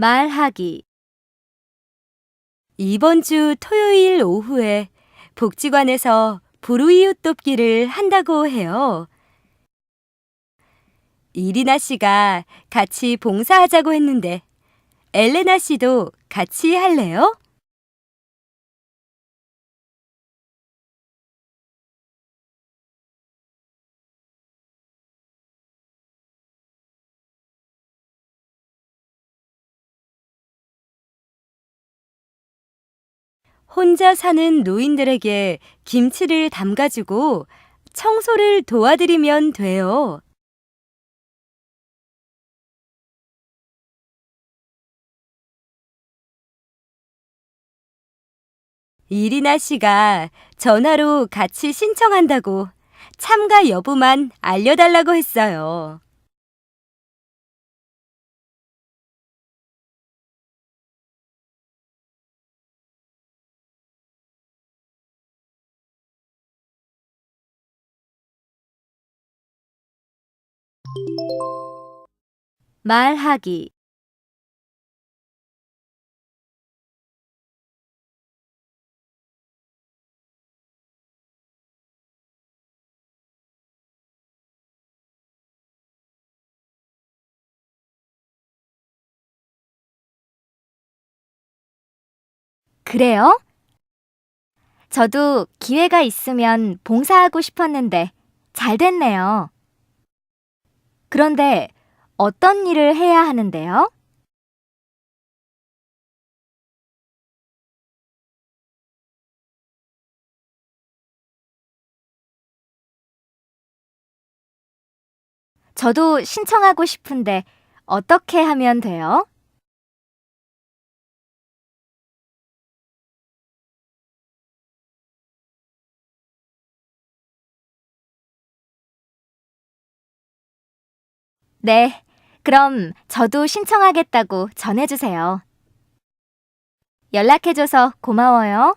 말하기 이번 주 토요일 오후에 복지관에서 불우이웃 돕기를 한다고 해요. 이리나 씨가 같이 봉사하자고 했는데 엘레나 씨도 같이 할래요? 혼자 사는 노인들에게 김치를 담가주고 청소를 도와드리면 돼요. 이리나 씨가 전화로 같이 신청한다고 참가 여부만 알려달라고 했어요. 말하기 그래요? 저도 기회가 있으면 봉사하고 싶었는데 잘 됐네요. 그런데 어떤 일을 해야 하는데요? 저도 신청하고 싶은데 어떻게 하면 돼요? 네, 그럼 저도 신청하겠다고 전해주세요. 연락해줘서 고마워요.